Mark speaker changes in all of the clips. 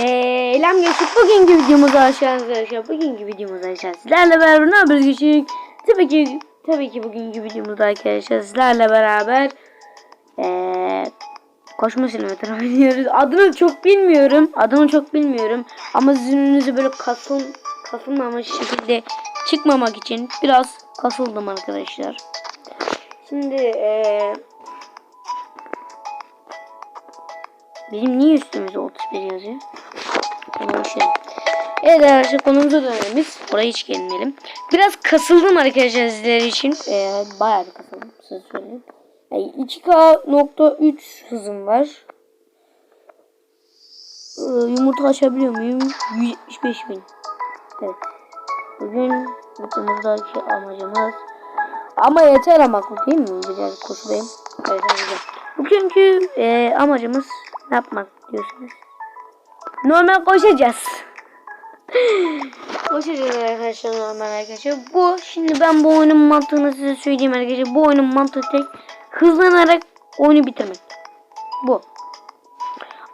Speaker 1: Selam geçip bugünkü videomuza aşağınıza arkadaşlar. Bugünkü videomuzda aşağı sizlerle beraber ne yapıyoruz geçik? Tabii ki tabii ki bugünkü videomuzda arkadaşlar sizlerle beraber ee, koşma sinematını oynuyoruz. Adını çok bilmiyorum. Adını çok bilmiyorum. Ama sizin önünüze böyle kasıl kasılmamış şekilde çıkmamak için biraz kasıldım arkadaşlar. Şimdi ee, Bizim niye üstümüzde 31 yazıyor? Şey. Evet arkadaşlar konumuza dönelim. Oraya hiç gelmeyelim. Biraz kasıldım arkadaşlar sizler için. Ee, bayağı bir kasıldım size söyleyeyim. Yani 2K.3 hızım var. Ee, yumurta açabiliyor muyum? 175 bin. Evet. Bugün videomuzdaki amacımız ama yeter ama değil mi? Biraz koşulayım. Evet, güzel. Bugünkü e, amacımız ne yapmak diyorsunuz? Normal koşacağız. koşacağız arkadaşlar normal arkadaşlar. Bu şimdi ben bu oyunun mantığını size söyleyeyim arkadaşlar. Bu oyunun mantığı tek hızlanarak oyunu bitirmek. Bu.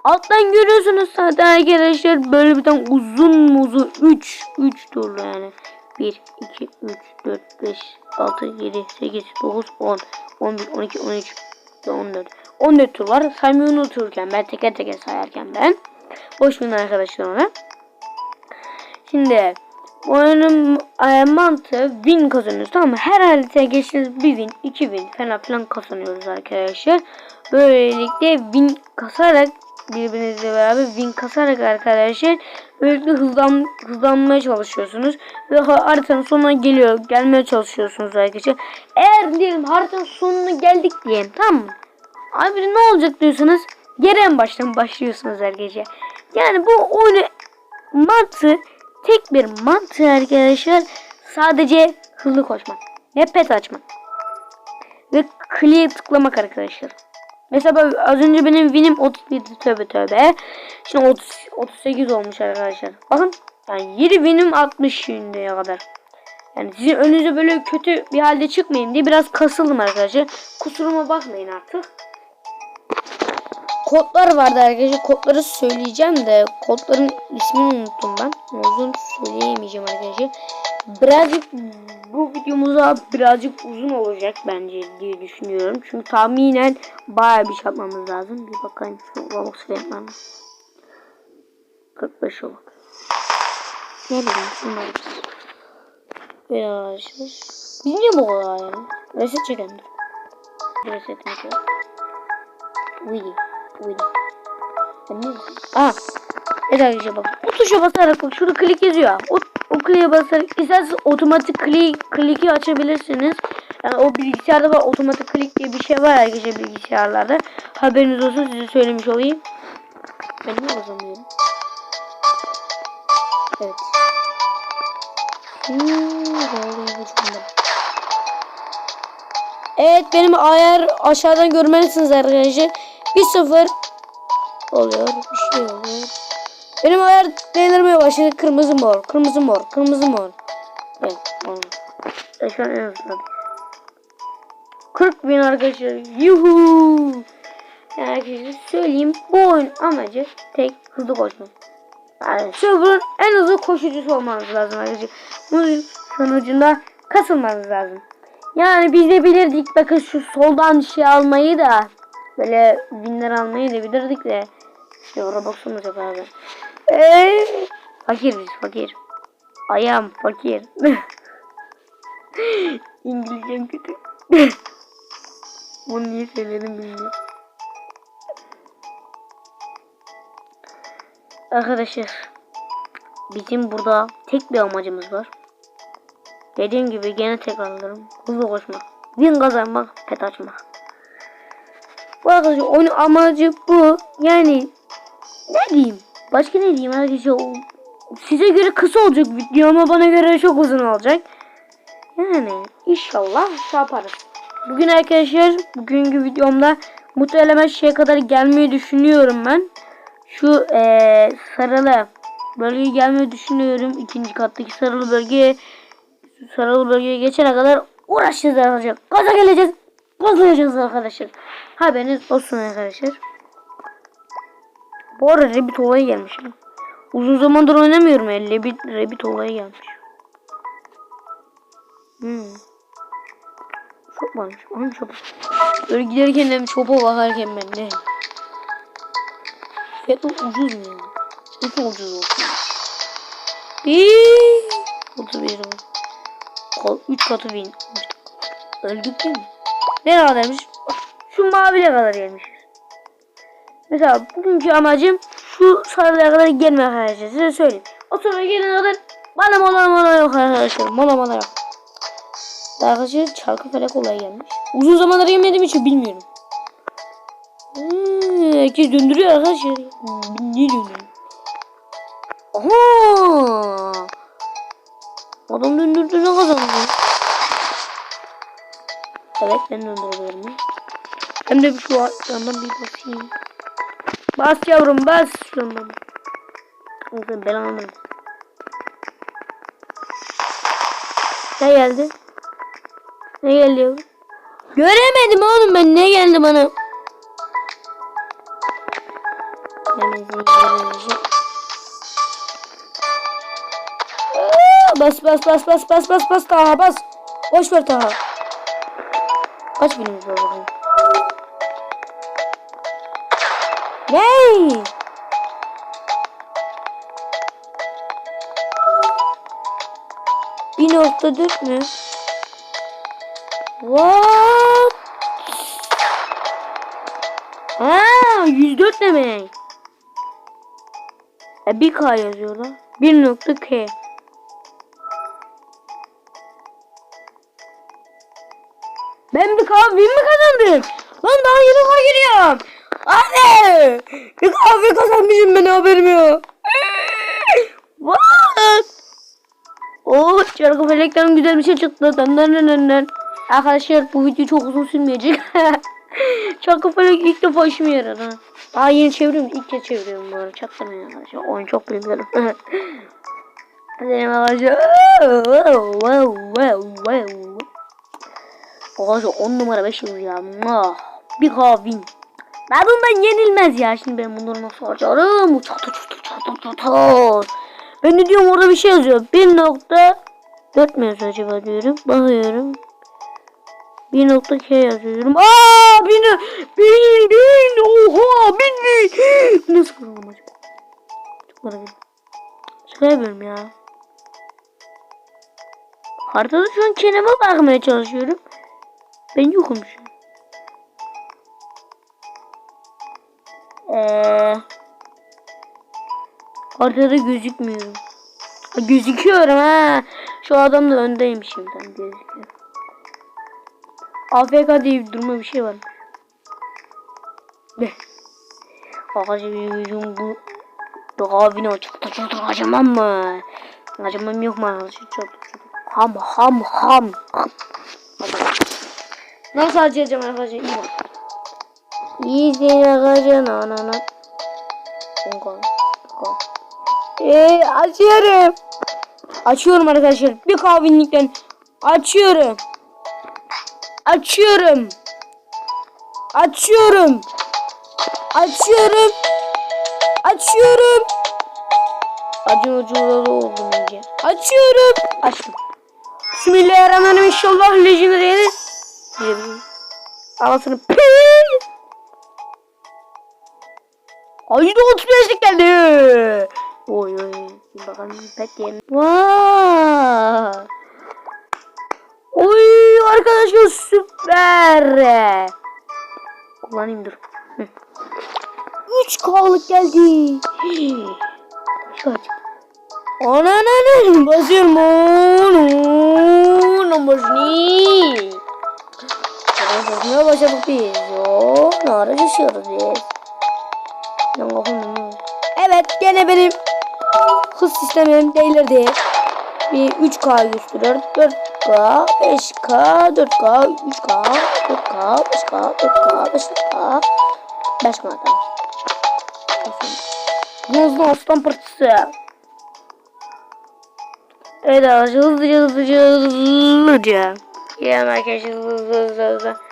Speaker 1: Alttan görüyorsunuz zaten arkadaşlar böyle bir tane uzun uzun 3 3 turlu yani. 1 2 3 4 5 6 7 8 9 10 11 12 13 ve 14 14 tur var. Saymayı unuturken ben teker teker sayarken ben. Boş verin arkadaşlar ona. Şimdi oyunun e, mantığı win kazanıyoruz tamam mı? Her haritaya geçtiğiniz bir win, iki win falan filan kazanıyoruz arkadaşlar. Böylelikle win kasarak birbirinizle beraber win kasarak arkadaşlar böylelikle hızlan, hızlanmaya çalışıyorsunuz ve haritanın sonuna geliyor gelmeye çalışıyorsunuz arkadaşlar. Eğer diyelim haritanın sonuna geldik diyelim tamam mı? Abi ne olacak diyorsanız geri en baştan başlıyorsunuz arkadaşlar. Yani bu oyunu mantığı tek bir mantığı arkadaşlar sadece hızlı koşmak ve pet açmak ve clear tıklamak arkadaşlar. Mesela az önce benim winim 31 tövbe tövbe. Şimdi 30, 38 olmuş arkadaşlar. Bakın yani 7 winim 60 şimdiye kadar. Yani sizin önünüze böyle kötü bir halde çıkmayayım diye biraz kasıldım arkadaşlar. Kusuruma bakmayın artık kodlar vardı arkadaşlar. Kodları söyleyeceğim de kodların ismini unuttum ben. Yüzden söyleyemeyeceğim arkadaşlar. Birazcık bu videomuza birazcık uzun olacak bence diye düşünüyorum. Çünkü tahminen bayağı bir şey lazım. Bir bakayım şu Roblox vermem. 45 olur. Ne bileyim şunları. Böyle arkadaşlar. Biz niye bu kadar ya? Reset çekendir. Reset mi? Uyuyor. Uydu. Aa. Evet arkadaşlar bak. Bu tuşa basarak bak şurada klik yazıyor. O, o kliğe basarak isterseniz otomatik klik, kliki açabilirsiniz. Yani o bilgisayarda var otomatik klik diye bir şey var arkadaşlar bilgisayarlarda. Haberiniz olsun size söylemiş olayım. Ben niye basamıyorum? Evet. Evet benim ayar aşağıdan görmelisiniz arkadaşlar. Bir sıfır oluyor. Bir şey oluyor. Benim ayar delirmeye başladı. Kırmızı mor. Kırmızı mor. Kırmızı mor. Evet. E şu an en azından. 40 bin arkadaşlar. Yuhu. Yani arkadaşlar söyleyeyim. Bu oyun amacı tek hızlı koşmak. Yani server'ın en hızlı koşucusu olmanız lazım arkadaşlar. Bunun sonucunda kasılmanız lazım. Yani biz de bilirdik bakın şu soldan şey almayı da Böyle binler almayı da bilirdik de. İşte Robux'umuz yok abi. Eee, fakir biz fakir. Ayağım fakir. İngilizcem kötü. Bunu niye söyledim bilmiyorum. Arkadaşlar bizim burada tek bir amacımız var. Dediğim gibi gene tekrarlarım. Hızlı koşmak. Win kazanmak, pet açmak. Bu arkadaşlar oyun amacı bu. Yani ne diyeyim? Başka ne diyeyim arkadaşlar? Size göre kısa olacak video ama bana göre çok uzun olacak. Yani inşallah şey yaparız. Bugün arkadaşlar bugünkü videomda mutlu element şeye kadar gelmeyi düşünüyorum ben. Şu ee, sarılı bölgeye gelmeyi düşünüyorum. ikinci kattaki sarılı bölgeye sarılı bölgeye geçene kadar uğraşacağız arkadaşlar. Gaza geleceğiz. Gazlayacağız arkadaşlar. Haberiniz olsun arkadaşlar. Bu arada Rabbit olayı gelmiş. Uzun zamandır oynamıyorum. Elle bir Rabbit olayı gelmiş. Hmm. Çok varmış. Onun çopa. Böyle giderken de çopa bakarken ben ne? Fiyatı ucuz mu ya? Lütfen ucuz olsun. Biiii. 31 lira. Kol 3 katı bin. Öldük değil mi? Ne kadarmış? Şu maviye kadar gelmişiz. Mesela bugünkü amacım şu sarıya kadar gelmek arkadaşlar. Size söyleyeyim. O sonra gelene kadar bana mola mola yok arkadaşlar. Mola mola yok. Arkadaşlar çarkı felek olay gelmiş. Uzun zamandır yemediğim için bilmiyorum. Hmm, herkes döndürüyor arkadaşlar. Hmm, niye döndürüyor? Aha! Adam döndürdü ne kazandı? Evet ben döndürebilirim. Hem de şu yandan bir basayım. Bas yavrum bas şundan. Neyse ben anladım. Ne geldi? Ne geldi yavrum? Göremedim oğlum ben ne geldi bana? Bas bas bas bas bas bas bas Taha bas. Boş ver Taha. Kaç binimiz var bugün? Yay! Bin orta dört mü? What? Ha, 104 demek. E, bir K yazıyor lan. 1.K. Ben bir kahve mi kazandım? Lan daha yeni K giriyorum. Anne! Bir kahve kazanmışım ben haberim yok. What? Oo, çarkı felekten güzel bir şey çıktı. Dön dön dön dön. Arkadaşlar bu video çok uzun sürmeyecek. çarkı felek ilk defa işime yaradı. ha. Daha yeni çeviriyorum. İlk kez çeviriyorum bu arada. Çaktırmayın arkadaşlar. Oyun çok bilmiyorum. Hadi arkadaşlar. Wow, wow, wow, wow. Arkadaşlar 10 numara 5 yıl ya. Bir kahvin. Ben bundan yenilmez ya. Şimdi ben bunları nasıl harcarım? Çatı çatı çatı çatı. Ben de diyorum orada bir şey yazıyor. 1.4 mi yazıyor acaba diyorum. Bakıyorum. 1 nokta K yazıyorum. Aa bin bin bin oha bin bin. Nasıl kırıldım acaba? Çok merak ettim. Şaka yapıyorum ya. Haritada şu an çeneme bakmaya çalışıyorum. Ben yokum şu an. Eee Haritada gözükmüyorum. Ha, gözüküyorum ha. Şu adam da öndeyim şimdiden gözüküyor. AFK diye bir durma bir şey var. Ne? Arkadaşlar benim bu o çok da da acımam mı? Acımam yok mu çok da. Ham ham ham. ham. Nasıl acıyacağım arkadaşlar? İyi bak. İyi seni arkadaşlar. Na na na. Onka. Onka. Eee açıyorum. Açıyorum arkadaşlar. Bir kahvinlikten açıyorum. Açıyorum. Açıyorum. Açıyorum. Açıyorum. Acı ucuralı oldum iyice. Açıyorum. Açtım. Bismillahirrahmanirrahim. İnşallah lejendary'e diyebilirim. Anasını pii. Ay da 35'lik geldi. Oy oy. Bakalım pet diyelim. Vay. Oy arkadaşlar süper. Kullanayım dur. Hı. 3 K'lık geldi. Şu aç. Ananı basıyorum. Onu başını. Ne başladık biz? Yo, ne ara biz? Evet gene benim hız sistemim delirdi. Bir 3K gösteriyor. 4K, 5K, 4K, 3K, 4K, 5K, 4K, 5K, 5K tamam. Hızlı aslan parçası. Evet arkadaşlar hızlıca hızlıca hızlıca. Arkadaşlar hızlı hızlı hızlı hızlı.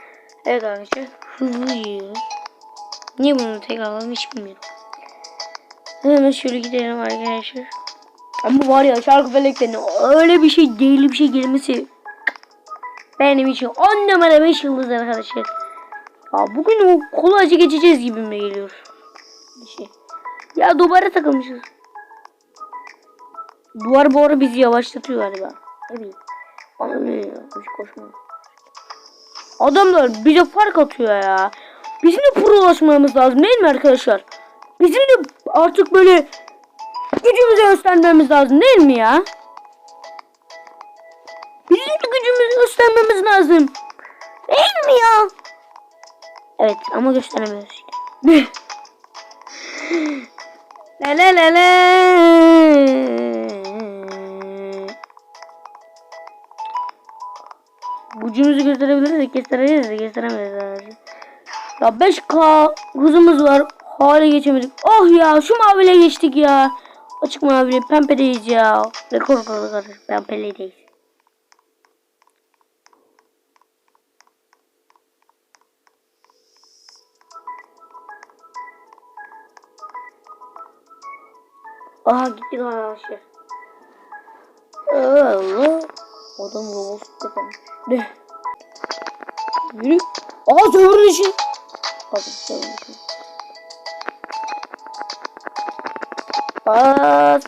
Speaker 1: Evet arkadaşlar hızlı. Niye bunu tek alalım hiç bilmiyorum. Hemen şöyle gidelim arkadaşlar. Ama var ya şarkı feleklerine öyle bir şey değil bir şey gelmesi benim için 10 numara 5 yıldız arkadaşlar. Ya bugün o kolayca geçeceğiz gibi mi geliyor? Bir şey. Ya duvara takılmışız. Duvar bu ara bizi yavaşlatıyor galiba. Ne bileyim. Ya. Hiç koşma. Adamlar bize fark atıyor ya. Bizim de prolaşmamız lazım değil mi arkadaşlar? Bizim de artık böyle gücümüzü göstermemiz lazım değil mi ya? Bizim de gücümüzü göstermemiz lazım. Değil mi ya? Evet ama gösteremiyoruz la la. Gücümüzü gösterebiliriz de gösterebiliriz de gösteremeyiz. herhalde. Ya 5K hızımız var. Hale geçemedik. Oh ya şu maviyle geçtik ya. Açık mavili pembedeyiz ya. Rekor kırılır. Pembedeyiz. Aha gittik arkadaşlar. Allah. Adam robot kapamış. Yürü. Aa zorun işi. Hadi zorun işi. Bas.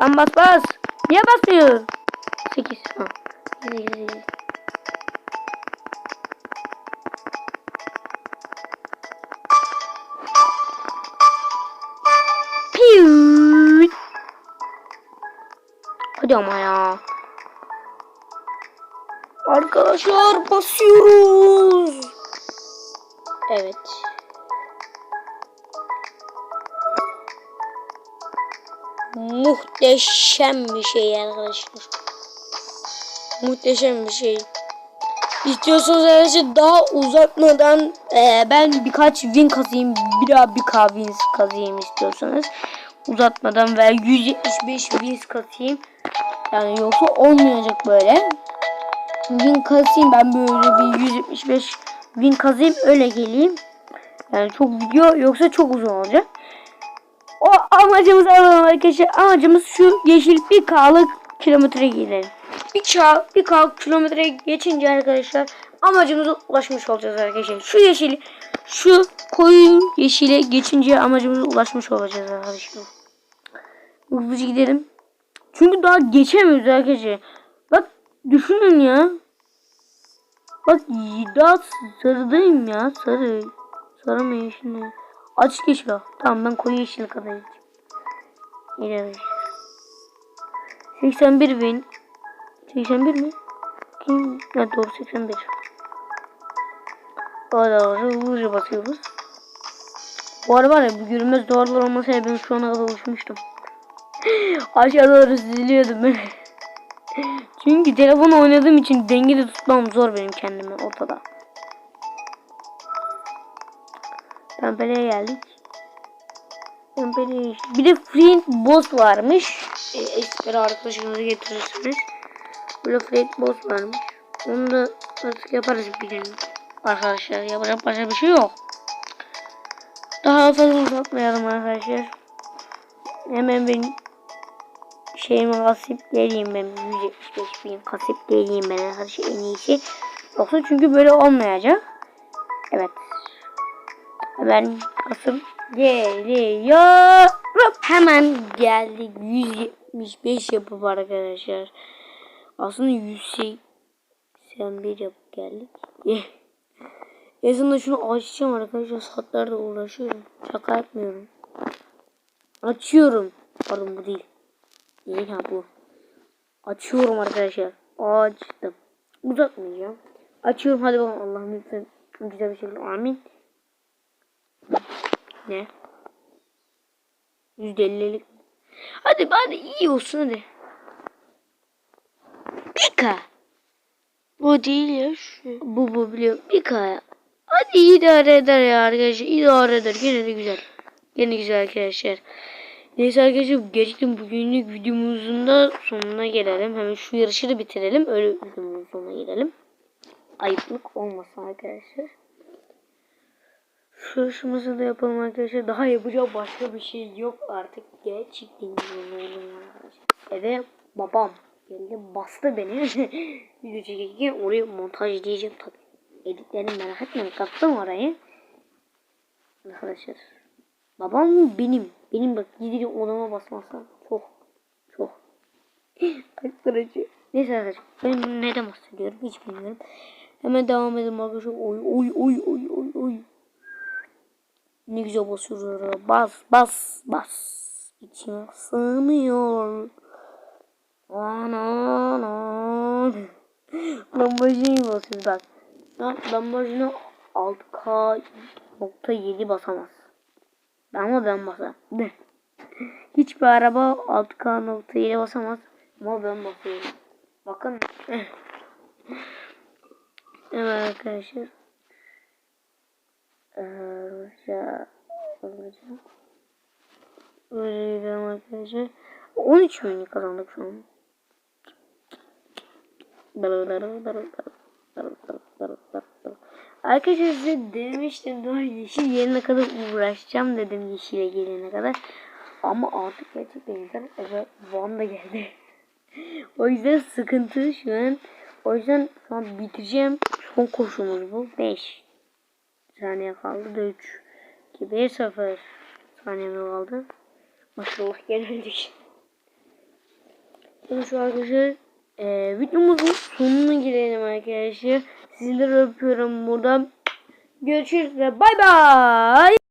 Speaker 1: Lan bas bas. Niye basmıyor? 8. Ha. Yürü, yürü, yürü. Hadi ama ya. Arkadaşlar basıyoruz. Evet. Muhteşem bir şey arkadaşlar. Muhteşem bir şey. İstiyorsanız arkadaşlar daha uzatmadan eee, ben birkaç win kazayım. Bir daha bir K win kazayım istiyorsanız. Uzatmadan veya 175 win kazayım. Yani yoksa olmayacak böyle. Win kazayım ben böyle bir 175 win kazayım öyle geleyim. Yani çok video yoksa çok uzun olacak. O amacımız arkadaşlar. Amacımız şu yeşil bir K'lık kilometre gidelim. Bir K, bir K kilometre geçince arkadaşlar amacımıza ulaşmış olacağız arkadaşlar. Şu yeşil, şu koyu yeşile geçince amacımıza ulaşmış olacağız arkadaşlar. Hızlıca gidelim. Çünkü daha geçemiyoruz arkadaşlar. Düşünün ya. Bak daha sarıdayım ya. Sarı. Sarı mı yeşil mi? Yeşil. Tamam ben koyu yeşil kadar İleri. 81 bin. 81 mi? Kim? Evet doğru 81. O da hızlıca basıyoruz. Bu arada var ya bu görünmez duvarlar olmasaydı ben şu ana kadar uçmuştum. Aşağı doğru süzülüyordum ben. Çünkü telefon oynadığım için dengede tutmam zor benim kendimi ortada. Pembele'ye geldik. Pembele'ye işte. Bir de Flint Boss varmış. E, espri arkadaşınızı getirirsiniz. Böyle Flint Boss varmış. Onu da artık yaparız bir gün. Arkadaşlar yapacak başka bir şey yok. Daha fazla uzatmayalım arkadaşlar. Hemen ben şeyimi kasıp geleyim ben 175 bin kasıp geleyim ben arkadaşlar en iyisi. Yoksa çünkü böyle olmayacak. Evet. Hemen kasıp geliyorum. Hemen geldik 175 yapıp arkadaşlar. Aslında 181 yapıp geldik. Yazında şunu açacağım arkadaşlar. Saatlerde uğraşıyorum. Şaka yapmıyorum. Açıyorum. Pardon bu değil. Ha bu. Açıyorum arkadaşlar. Açtım. Uzatmayacağım. Açıyorum hadi bakalım Allah'ım lütfen güzel bir şekilde amin. Ne? Yüzde ellilik. Hadi hadi iyi olsun hadi. Pika. Bu değil ya şu. Bu bu biliyorum. Pika. Hadi idare eder ya arkadaşlar. İdare eder. Gene de güzel. Gene güzel arkadaşlar. Neyse arkadaşlar geçtim bugünlük videomuzun da sonuna gelelim. Hemen şu yarışı da bitirelim. Öyle videomuzun sonuna gelelim. Ayıplık olmasın arkadaşlar. Şu işimizi de yapalım arkadaşlar. Daha yapacak başka bir şey yok artık. Gerçekten arkadaşlar. Eve babam geldi bastı beni. Video çekirken orayı montajlayacağım tabii. Editlerini merak etmeyin. Kattım orayı. Arkadaşlar. Babam benim. Benim bak gidip odama basmazsam çok çok. Arkadaşlar. Neyse arkadaşlar. Ben neden bahsediyorum hiç bilmiyorum. Hemen devam edelim arkadaşlar. Oy oy oy oy oy oy. Ne güzel basıyoruz. Bas bas bas. İçime sığmıyor. Ana ana. Lambacini basıyoruz bak. Lambacini 6K nokta 7 basamaz. Ama ben basarım. Hiçbir araba 6K nokta 7 basamaz. Ama ben basıyorum. Bakın. evet arkadaşlar. Arıca. Arıca. Arıca arkadaşlar. 13 milyon kazandık şu an. Arkadaşlar size demiştim daha yeşil yerine kadar uğraşacağım dedim yeşile gelene kadar. Ama artık gerçekten yeter. Evet Van da geldi. o yüzden sıkıntı şu an. O yüzden şu an bitireceğim. Son koşumuz bu. 5 saniye kaldı da 3 2 1 0 saniye kaldı. Maşallah geldik. Şimdi şu arkadaşlar e, videomuzun sonuna gelelim arkadaşlar. Sizleri öpüyorum buradan. Görüşürüz ve bay bay.